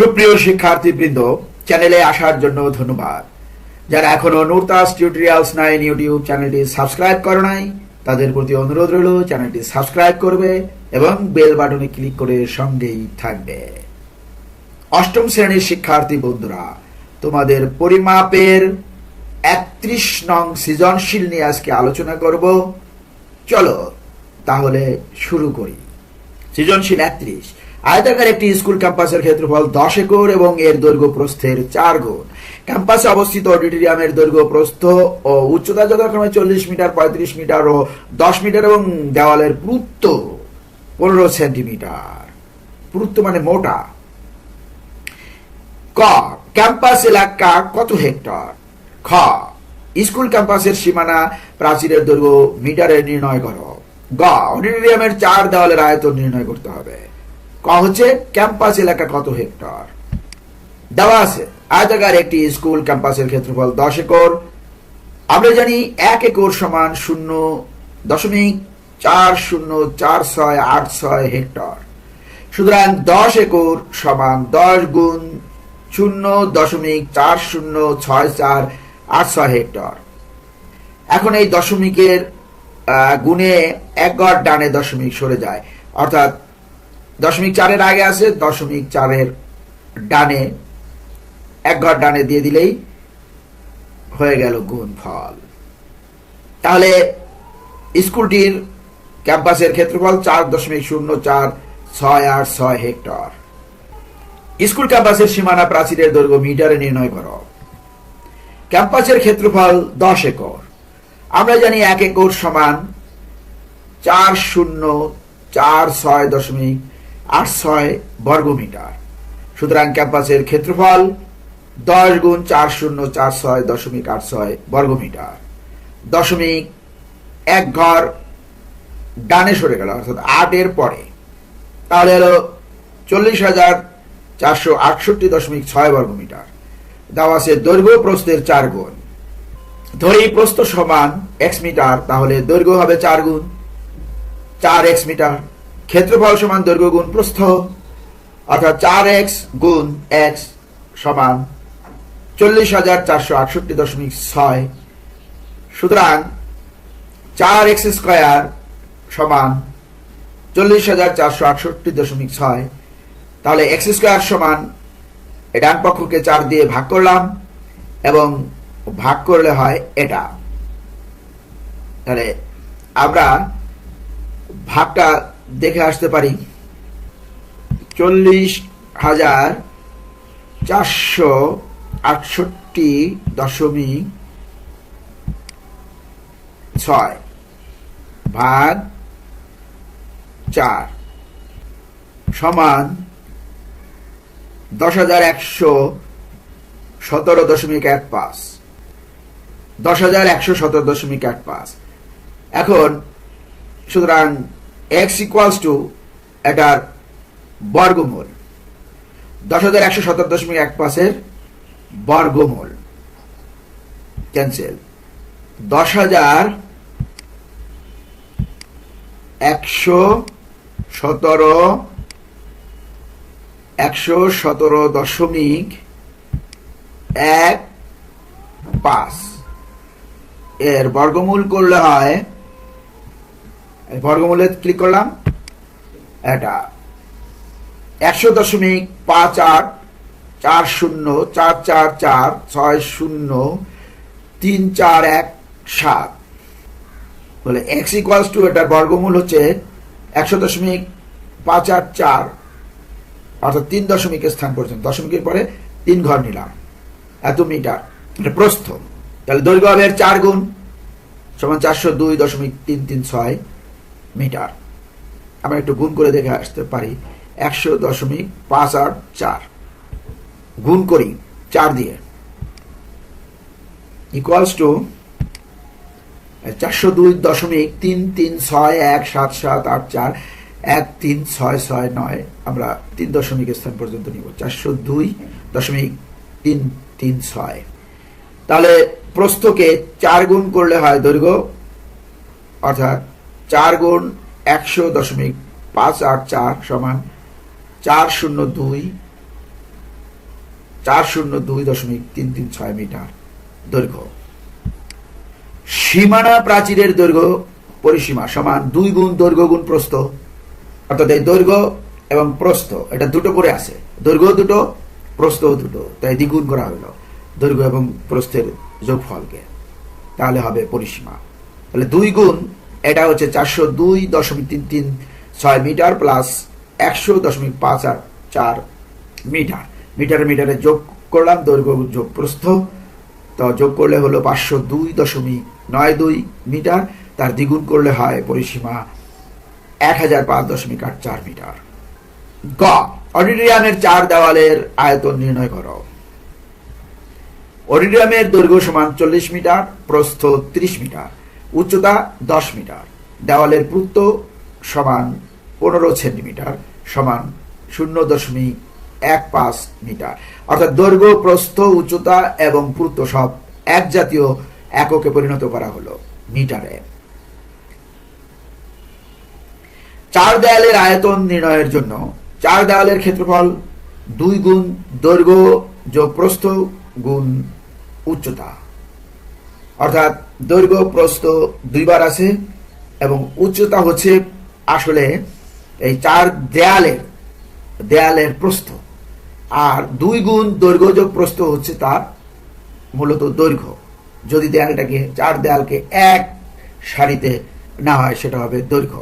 সুপ্রিয় শিক্ষার্থীবৃন্দ চ্যানেলে আসার জন্য ধন্যবাদ। যারা এখনও নুরতাস টিউটোরিয়ালস নাইন ইউটিউব চ্যানেলটি সাবস্ক্রাইব করে নাই, তাদের প্রতি অনুরোধ রইল চ্যানেলটি সাবস্ক্রাইব করবে এবং বেল বাটনে ক্লিক করে সঙ্গেই থাকবে। অষ্টম শ্রেণির শিক্ষার্থী বন্ধুরা, তোমাদের পরিমাপের একত্রিশ নং সৃজনশীল নিয়ে আজকে আলোচনা করব। চলো তাহলে শুরু করি। সৃজনশীল একত্রিশ। আয়তাকার একটি স্কুল ক্যাম্পাসের ক্ষেত্রফল দশ একর এবং এর দৈর্ঘ্য প্রস্থের চার গুণ। ক্যাম্পাসে অবস্থিত অডিটোরিয়ামের দৈর্ঘ্য প্রস্থ ও উচ্চতা যথাক্রমে চল্লিশ মিটার, পঁয়ত্রিশ মিটার ও দশ মিটার এবং দেওয়ালের পুরুত্ব পনেরো সেন্টিমিটার। পুরুত্ব মানে মোটা। ক, ক্যাম্পাস এলাকা কত হেক্টর? খ, স্কুল ক্যাম্পাসের সীমানা প্রাচীরের দৈর্ঘ্য মিটারে নির্ণয় করো। গ, অডিটোরিয়ামের চার দেওয়ালের আয়তন নির্ণয় করতে হবে। হচ্ছে ক্যাম্পাস এলাকা কত হেক্টর দেওয়া আছে। আয়তাকার একটি স্কুল ক্যাম্পাসের ক্ষেত্রফল দশ একর। আমরা জানি এক একর সমান শূন্য দশমিক চার শূন্য চার ছয় আট ছয় হেক্টর সুতরাং দশ একর সমান দশ গুণ শূন্য দশমিক চার শূন্য ছয় চার আট ছয় হেক্টর এখন এই দশমিকের গুণে এক গড় ডানে দশমিক সরে যায়। অর্থাৎ দশমিক চারের আগে আছে, দশমিক চারের ডানে, এক ঘর ডানে দিয়ে দিলেই হয়ে গেল গুণ ফল তাহলে স্কুলটির ক্যাম্পাসের ক্ষেত্রফল চার দশমিক শূন্য চার ছয় আট ছয় হেক্টর। স্কুল ক্যাম্পাসের সীমানা প্রাচীরের দৈর্ঘ্য মিটারে নির্ণয় করো। ক্যাম্পাসের ক্ষেত্রফল দশ একর। আমরা জানি এক একর সমান চার শূন্য চার ছয় দশমিক আট ছয় বর্গমিটার। সুতরাং ক্যাম্পাসের ক্ষেত্রফল দশ গুণ চার শূন্য চার ছয় দশমিক আট ছয় বর্গমিটার। দশমিক এক ঘর ডানে সরে গেল, অর্থাৎ আটের পরে। তাহলে হলো চল্লিশ হাজার চারশো আটষট্টি দশমিক ছয় বর্গমিটার। দেওয়া আছে দৈর্ঘ্য প্রস্থের চার গুণ। ধরি প্রস্থ সমান এক্স মিটার, তাহলে দৈর্ঘ্য হবে চার গুণ চার এক্স মিটার। ক্ষেত্রফল সমান দৈর্ঘ্য গুণ প্রস্থ, অর্থাৎ চার এক্স গুণ এক্স সমান চল্লিশ হাজার চারশো আটষট্টি দশমিক ছয়। সুতরাং চার এক্স স্কোয়ার সমান চল্লিশ হাজার চারশো আটষট্টি দশমিক ছয়। তাহলে এক্স স্কোয়ার সমান ডান পক্ষকে চার দিয়ে ভাগ করলাম এবং ভাগ করলে হয় এটা। তাহলে আমরা ভাগটা দেখে আসতে পারি। চল্লিশ হাজার চারশো আটষট্টি দশমিক ছয় ভাগ চার সমান দশ হাজার একশো সতেরো দশমিক এক পাঁচ। দশ হাজার একশো সতেরো দশমিক এক পাঁচ। এখন সুতরাং এক্স ইকুয়ালস টু এটার বর্গমূল। দশ হাজার একশো সতেরো দশমিক এক পাঁচের বর্গমূল। ক্যান্সেল দশ হাজার একশো সতেরো একশো সতেরো দশমিক এক পাঁচ। এর বর্গমূল করলে হয় বর্গমূলে ক্লিক করলাম। এটা একশো দশমিক পাঁচ আট চার শূন্য চার চার চার ছয় শূন্য তিন চার এক সাত। বলে এক্স ইকুয়ালস টু এটার বর্গমূল হচ্ছে একশো দশমিক পাঁচ আট চার, অর্থাৎ তিন দশমিক স্থান পর্যন্ত। দশমিকের পরে তিন ঘর নিলাম। এত মিটার। এটা প্রস্থ। তাহলে দৈর্ঘ্য হবে চার গুণ সমান চারশো দুই দশমিক তিন তিন ছয়। মিটার। আমরা একটু গুণ করে দেখে আসতে পারি। একশো দশমিক পাঁচ আট চার। গুণ করি চার দিয়ে। ইকুয়ালস টু চারশো দুই দশমিক তিন তিন ছয় এক সাত সাত আট চার। এক তিন ছয় ছয় নয়। আমরা তিন দশমিক স্থান পর্যন্ত নিব। চারশো দুই দশমিক তিন তিন ছয়। তাহলে প্রস্থকে চার গুণ করলে হয় দৈর্ঘ্য, অর্থাৎ চার গুণ একশো দশমিক পাঁচ আট চার সমান চার শূন্য দুই, চার শূন্য দুই দশমিক তিন তিন ছয় মিটার দৈর্ঘ্য। সীমানা প্রাচীরের দৈর্ঘ্য পরিসীমা সমান দুই গুণ দৈর্ঘ্য গুণ প্রস্থ। অর্থাৎ এই দৈর্ঘ্য এবং প্রস্থ, এটা দুটো করে আছে। দৈর্ঘ্য দুটো, প্রস্থ দুটো। তাই দ্বিগুণ করা হলো দৈর্ঘ্য এবং প্রস্থের যোগফলকে। তাহলে হবে পরিসীমা। তাহলে দুই গুণ এটা হচ্ছে চারশো দুই দশমিক তিন তিন ছয় মিটার প্লাস একশো দশমিক পাঁচ আট চার মিটার। মিটারে মিটারে যোগ করলাম, দৈর্ঘ্য যোগ প্রস্থ। তো যোগ করলে হলো পাঁচশো দুই দশমিক নয় দুই মিটার। তার দ্বিগুণ করলে হয় পরিসীমা এক হাজার পাঁচ দশমিক আট চার মিটার। গ, অডিটোরিয়ামের চার দেওয়ালের আয়তন নির্ণয় করো। অডিটোরিয়ামের দৈর্ঘ্য সমান চল্লিশ মিটার, প্রস্থ ত্রিশ মিটার। উচ্চতা দশ মিটার, দেওয়ালের পুত্ত সমান পনেরো সেন্টিমিটার, সমান শূন্য দশমিক এক পাঁচ মিটার। অর্থাৎ দৈর্ঘ্য, প্রস্থ, উচ্চতা এবং পুত্ত সব এক জাতীয় এককে পরিণত করা হলো মিটারে। চার দেয়ালের আয়তন নির্ণয়ের জন্য চার দেয়ালের ক্ষেত্রফল দুই গুণ দৈর্ঘ্য যোগ প্রস্থ গুণ উচ্চতা। অর্থাৎ দৈর্ঘ্য প্রস্থ দুইবার আছে এবং উচ্চতা হচ্ছে আসলে এই চার দেয়ালের দেয়ালের প্রস্থ। আর দুই গুণ দৈর্ঘ্য যোগ প্রস্থ হচ্ছে তার মূলত দৈর্ঘ্য। যদি দেয়ালটাকে, চার দেয়ালকে এক সারিতে না হয়, সেটা হবে দৈর্ঘ্য।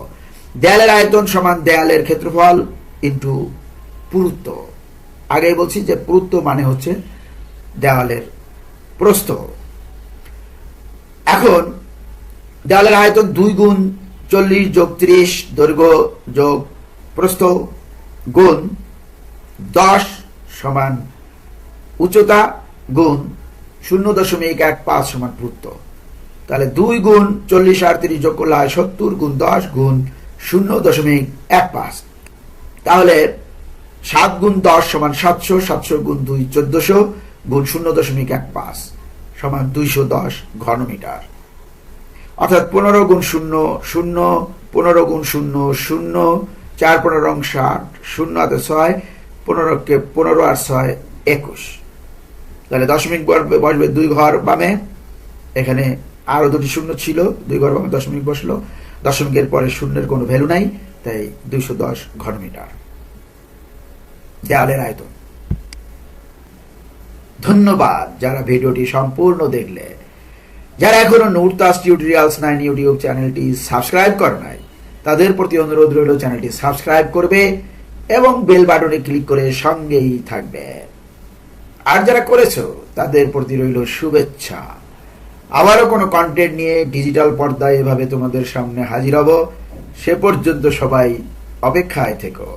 দেয়ালের আয়তন সমান দেয়ালের ক্ষেত্রফল ইন্টু পুরুত্ব। আগেই বলছি যে পুরুত্ব মানে হচ্ছে দেওয়ালের প্রস্থ। এখন দেওয়ালের আয়তন দুই গুণ চল্লিশ যোগ ত্রিশ, দৈর্ঘ্য যোগ প্রস্থ গুণ দশ সমান উচ্চতা গুণ শূন্য দশমিক এক পাঁচ সমান পুরুত্ব তাহলে দুই গুণ চল্লিশ আর তিরিশ যোগ করলে হয় সত্তর গুণ দশ গুণ শূন্য দশমিক এক পাঁচ। তাহলে সাত গুণ দশ সমান সাতশো সাতশো গুণ দুই চোদ্দশো গুণ শূন্য দশমিক এক পাঁচ। সমান দুইশো দশ ঘনমিটার। অর্থাৎ পনেরো গুণ শূন্য শূন্য, পনেরো গুণ শূন্য শূন্য, চার পনেরো অংশ ষাট শূন্য হাতে ছয়, পনেরোকে পনেরো আর ছয়, একুশ। তাহলে দশমিক বসবে দুই ঘর বামে, এখানে আরও দুটি শূন্য ছিল, দুই ঘর বামে দশমিক বসল, দশমিকের পরে শূন্যের কোনো ভ্যালু নাই, তাই দুইশো দশ ঘনমিটার। দেয়ালের আয়তন। ধন্যবাদ যারা ভিডিওটি সম্পূর্ণ দেখলে। যারা এখনও নুরতাস টিউটোরিয়ালস নাইন ইউটিউব চ্যানেলটি সাবস্ক্রাইব করে নাই, তাদের প্রতি অনুরোধ রইল চ্যানেলটি সাবস্ক্রাইব করবে এবং বেল বাটনে ক্লিক করে সঙ্গেই থাকবে। আর যারা করেছ, তাদের প্রতি রইল শুভেচ্ছা। আবারও কোনো কন্টেন্ট নিয়ে ডিজিটাল পর্দায় এভাবে তোমাদের সামনে হাজির হব, সে পর্যন্ত সবাই অপেক্ষায় থেকো।